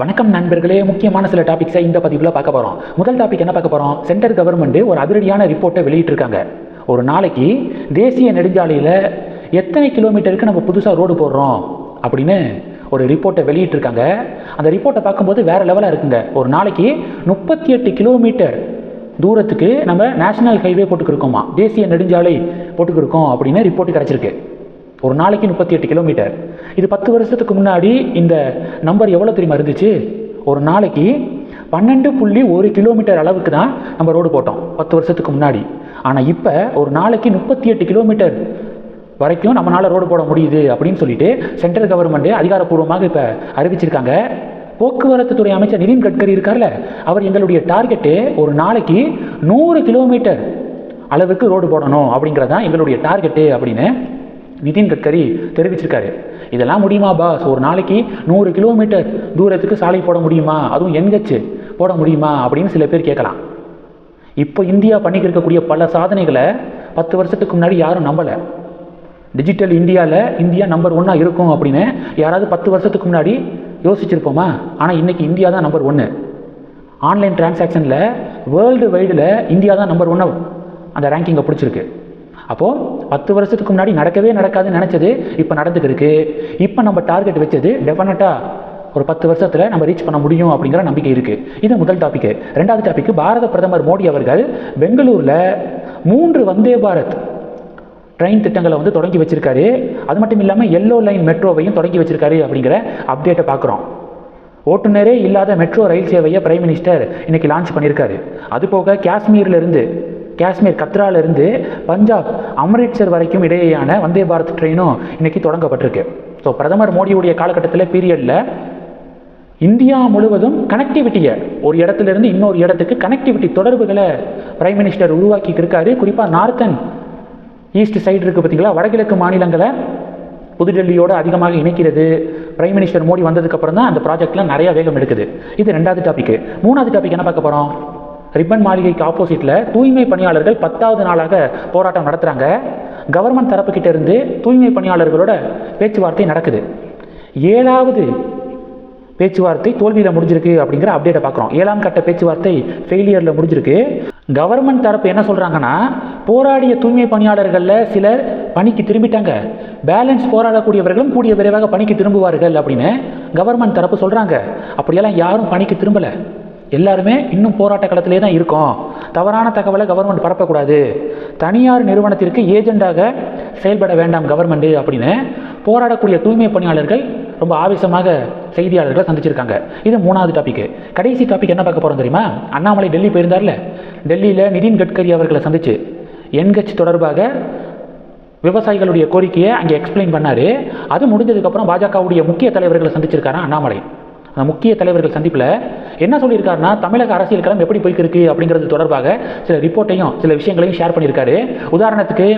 வணக்கம் நண்பர்களே முக்கியமான சில டாபிக்ஸை இந்த பதிவில் பார்க்க போகிறோம் முதல் டாபிக் என்ன பார்க்க போகிறோம் சென்ட்ரல் கவர்மெண்ட் ஒரு அதிரடியான ரிப்போர்ட்டை வெளியிட்டிருக்காங்க. ஒரு நாளைக்கு தேசிய நெடுஞ்சாலையில் எத்தனை கிலோமீட்டருக்கு நம்ம புதுசாக ரோடு போடுறோம்? அப்படின்னு ஒரு ரிப்போர்ட்டை வெளியிட்டிருக்காங்க. அந்த ரிப்போர்ட்டை பார்க்கும்போது வேறு லெவலாக இருக்குங்க. ஒரு நாளைக்கு முப்பத்தி எட்டு கிலோமீட்டர் தூரத்துக்கு நம்ம நேஷனல் ஹைவே போட்டுக்கிருக்கோமா? தேசிய நெடுஞ்சாலை போட்டுக்கிருக்கோம் அப்படின்னு ரிப்போர்ட் கிடச்சிருக்கு. ஒரு நாளைக்கு முப்பத்தி எட்டு கிலோமீட்டர் இது பத்து வருஷத்துக்கு முன்னாடி இந்த நம்பர் எவ்வளோ தெரியுமா இருந்துச்சு? ஒரு நாளைக்கு பன்னெண்டு புள்ளி ஒரு கிலோமீட்டர் அளவுக்கு தான் நம்ம ரோடு போட்டோம் பத்து வருஷத்துக்கு முன்னாடி. ஆனால் இப்போ ஒரு நாளைக்கு முப்பத்தி எட்டு கிலோமீட்டர் வரைக்கும் நம்மளால் ரோடு போட முடியுது அப்படின்னு சொல்லிட்டு சென்ட்ரல் கவர்மெண்ட் அதிகாரப்பூர்வமாக இப்போ அறிவிச்சிருக்காங்க. போக்குவரத்து துறை அமைச்சர் நிதின் கட்கரி இருக்கார்ல அவர் எங்களுடைய டார்கெட்டு ஒரு நாளைக்கு நூறு கிலோமீட்டர் அளவுக்கு ரோடு போடணும் அப்படிங்கிறது தான் எங்களுடைய டார்கெட்டு அப்படின்னு நிதின் கட்கரி தெரிவிச்சிருக்காரு. இதெல்லாம் முடியுமா பாஸ்? ஒரு நாளைக்கு நூறு கிலோமீட்டர் தூரத்துக்கு சாலை போட முடியுமா? அதுவும் என்கச்சு போட முடியுமா? அப்படின்னு சில பேர் கேட்கலாம். இப்போ இந்தியா பண்ணிக்கிருக்கக்கூடிய பல சாதனைகளை பத்து வருஷத்துக்கு முன்னாடி யாரும் நம்பலை. டிஜிட்டல் இந்தியாவில் இந்தியா நம்பர் ஒன்னாக இருக்கும் அப்படின்னு யாராவது பத்து வருஷத்துக்கு முன்னாடி யோசிச்சிருப்போமா? ஆனால் இன்னைக்கு இந்தியா தான் நம்பர் ஒன்று ஆன்லைன் டிரான்சாக்ஷனில் வேர்ல்டு வைடில் இந்தியா தான் நம்பர் ஒன்று அந்த ரேங்கிங்கை பிடிச்சிருக்கு. அப்போது பத்து வருஷத்துக்கு முன்னாடி நடக்கவே நடக்காதுன்னு நினச்சது இப்போ நடந்துக்கு இருக்குது இப்போ நம்ம டார்கெட் வச்சது டெஃபினட்டாக ஒரு பத்து வருஷத்தில் நம்ம ரீச் பண்ண முடியும் அப்படிங்கிற நம்பிக்கை இருக்குது இது முதல் டாபிக் ரெண்டாவது டாபிக் பாரத பிரதமர் மோடி அவர்கள் பெங்களூரில் மூன்று வந்தே பாரத் ட்ரெயின் திட்டங்களை வந்து தொடங்கி வச்சிருக்காரு. அது மட்டும் இல்லாமல் எல்லோ லைன் மெட்ரோவையும் தொடங்கி வச்சிருக்காரு அப்படிங்கிற அப்டேட்டை பார்க்குறோம் ஓட்டுநரே இல்லாத மெட்ரோ ரயில் சேவையை பிரைம் மினிஸ்டர் இன்னைக்கு லான்ச் பண்ணியிருக்காரு அது போக காஷ்மீர்லேருந்து காஷ்மீர் கத்ராலிருந்து பஞ்சாப் அம்ரிட்சர் வரைக்கும் இடையேயான வந்தே பாரத் ட்ரெயினும் இன்னைக்கு தொடங்கப்பட்டிருக்கு. ஸோ பிரதமர் மோடியுடைய காலகட்டத்தில் பீரியடில் இந்தியா முழுவதும் கனெக்டிவிட்டியை ஒரு இடத்துல இருந்து இன்னொரு இடத்துக்கு கனெக்டிவிட்டி தொடர்புகளை பிரைம் மினிஸ்டர் உருவாக்கி இருக்காரு. குறிப்பாக நார்த்தன் ஈஸ்ட் சைடு இருக்குது பார்த்தீங்களா? வடகிழக்கு மாநிலங்களை புதுடெல்லியோடு அதிகமாக இணைக்கிறது. பிரைம் மினிஸ்டர் மோடி வந்ததுக்கப்புறம் தான் அந்த ப்ராஜெக்ட்லாம் நிறைய வேகம் எடுக்குது. இது ரெண்டாவது டாபிக் மூணாவது டாபிக் என்ன பார்க்க போகிறோம் ரிப்பன் மாளிகைக்கு ஆப்போசிட்டில் தூய்மை பணியாளர்கள் பத்தாவது நாளாக போராட்டம் நடத்துகிறாங்க கவர்மெண்ட் தரப்புக்கிட்ட இருந்து தூய்மை பணியாளர்களோட பேச்சுவார்த்தை நடக்குது. ஏழாவது பேச்சுவார்த்தை தோல்வியில் முடிஞ்சிருக்கு அப்படிங்கிற அப்டேட்டை பார்க்குறோம். ஏழாம் கட்ட பேச்சுவார்த்தை ஃபெயிலியரில் முடிஞ்சிருக்கு. கவர்மெண்ட் தரப்பு என்ன சொல்கிறாங்கன்னா போராடிய தூய்மை பணியாளர்களில் சிலர் பணிக்கு திரும்பிட்டாங்க. பேலன்ஸ் போராடக்கூடியவர்களும் கூடிய விரைவாக பணிக்கு திரும்புவார்கள் அப்படின்னு கவர்மெண்ட் தரப்பு சொல்கிறாங்க அப்படியெல்லாம் யாரும் பணிக்கு திரும்பலை. எல்லாருமே இன்னும் போராட்ட களத்திலே தான் இருக்கோம். தவறான தகவலை கவர்மெண்ட் பரப்பக்கூடாது. தனியார் நிறுவனத்திற்கு ஏஜெண்டாக செயல்பட வேண்டாம் கவர்மெண்ட்டு அப்படின்னு போராடக்கூடிய தூய்மை பணியாளர்கள் ரொம்ப ஆவேசமாக செய்தியாளர்களை சந்திச்சிருக்காங்க. இது மூணாவது டாபிக் கடைசி டாபிக் என்ன பார்க்க போகிறோம் தெரியுமா? அண்ணாமலை டெல்லி போயிருந்தார்ல? டெல்லியில் நிதின் கட்கரி அவர்களை சந்திச்சு என்கட்சி தொடர்பாக விவசாயிகளுடைய கோரிக்கையை அங்கே எக்ஸ்பிளைன் பண்ணார். அது முடிஞ்சதுக்கப்புறம் பாஜகவுடைய முக்கிய தலைவர்களை சந்திச்சிருக்காரா அண்ணாமலை? அந்த முக்கிய தலைவர்கள் சந்திப்பில் என்ன சொல்லியிருக்காருன்னா தமிழக அரசியல் களம் எப்படி போய்க்கிருக்கு அப்படிங்கிறது தொடர்பாக சில ரிப்போர்ட்டையும் சில விஷயங்களையும் ஷேர் பண்ணியிருக்காரு. உதாரணத்துக்கு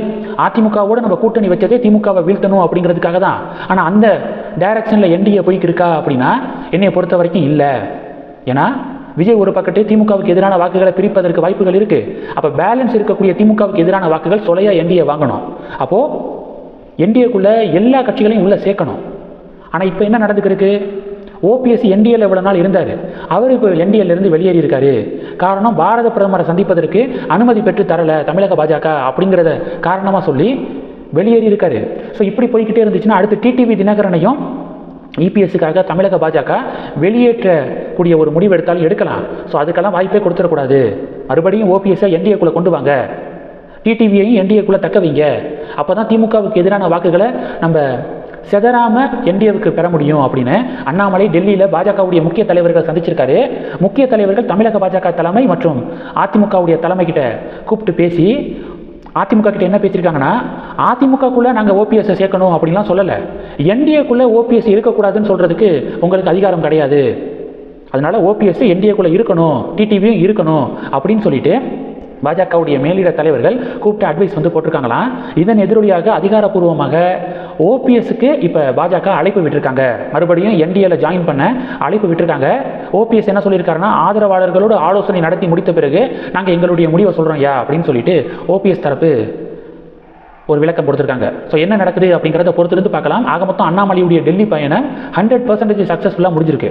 அதிமுகவோட நம்ம கூட்டணி வச்சதே திமுகவை வீழ்த்தணும் அப்படிங்கிறதுக்காக தான். ஆனால் அந்த டைரக்ஷனில் என்டிஏ போய்க்கிருக்கா அப்படின்னா என்னையை பொறுத்த வரைக்கும் இல்லை. ஏன்னா விஜய் ஒரு பக்கத்து திமுகவுக்கு எதிரான வாக்குகளை பிரிப்பதற்கு வாய்ப்புகள் இருக்குது அப்போ பேலன்ஸ் இருக்கக்கூடிய திமுகவுக்கு எதிரான வாக்குகள் சொலையாக என்டிஏ வாங்கணும். அப்போது என்டிஏக்குள்ளே எல்லா கட்சிகளையும் உள்ளே சேர்க்கணும். ஆனால் இப்போ என்ன நடந்துக்கிருக்கு? ஓபிஎஸ் என்டிஏல இவ்வளோ நாள் இருந்தார்? அவர் இப்போ என்டிஏல இருந்து காரணம் பாரத பிரதமரை சந்திப்பதற்கு அனுமதி பெற்று தரலை தமிழக பாஜக அப்படிங்கிறத காரணமாக சொல்லி வெளியேறி இருக்காரு. ஸோ இப்படி போய்கிட்டே இருந்துச்சுன்னா அடுத்து டிடிவி தினகரனையும் இபிஎஸ்க்காக தமிழக பாஜக வெளியேற்றக்கூடிய ஒரு முடிவு எடுத்தாலும் எடுக்கலாம். ஸோ அதுக்கெல்லாம் வாய்ப்பே கொடுத்துடக்கூடாது. மறுபடியும் ஓபிஎஸ்ஸை என்டிஏக்குள்ளே கொண்டு வாங்க. டிடிவியையும் என்டிஏக்குள்ளே தக்க வைங்க. அப்போ தான் திமுகவுக்கு எதிரான வாக்குகளை நம்ம செதறாம என்டிஏவுக்கு பெற முடியும் அப்படின்னு அண்ணாமலை டெல்லியில் பாஜகவுடைய முக்கிய தலைவர்கள் சந்திச்சிருக்காரு. முக்கிய தலைவர்கள் தமிழக பாஜக தலைமை மற்றும் அதிமுகவுடைய தலைமை கிட்ட கூப்பிட்டு பேசி அதிமுக கிட்ட என்ன பேசியிருக்காங்கன்னா அதிமுகக்குள்ளே நாங்கள் ஓபிஎஸ்ஸை சேர்க்கணும் அப்படின்லாம் சொல்லலை. என்டிஏக்குள்ளே ஓபிஎஸ் இருக்கக்கூடாதுன்னு சொல்கிறதுக்கு உங்களுக்கு அதிகாரம் கிடையாது. அதனால் ஓபிஎஸ் என்டிஏக்குள்ளே இருக்கணும் டிடிவியும் இருக்கணும் அப்படின்னு சொல்லிட்டு பாஜகவுடைய மேலிட தலைவர்கள் கூப்பிட்டு அட்வைஸ் வந்து போட்டிருக்காங்களாம். இதன் எதிரொலியாக அதிகாரப்பூர்வமாக ஓபிஎஸ்க்கு இப்போ பாஜக அழைப்பு விட்டிருக்காங்க. மறுபடியும் என்டிஏல ஜாயின் பண்ண அழைப்பு விட்டுருக்காங்க. ஓபிஎஸ் என்ன சொல்லியிருக்காருன்னா ஆதரவாளர்களோடு ஆலோசனை நடத்தி முடித்த பிறகு நாங்கள் எங்களுடைய முடிவை சொல்கிறோம் யா அப்படின்னு சொல்லிட்டு ஓபிஎஸ் தரப்பு ஒரு விளக்கம் கொடுத்துருக்காங்க. ஸோ என்ன நடக்குது அப்படிங்கிறத பொறுத்திருந்து பார்க்கலாம். ஆக மொத்தம் அண்ணாமலையுடைய டெல்லி பயணம் ஹண்ட்ரட் பர்சன்டேஜ் சக்ஸஸ்ஃபுல்லாக முடிஞ்சிருக்கு.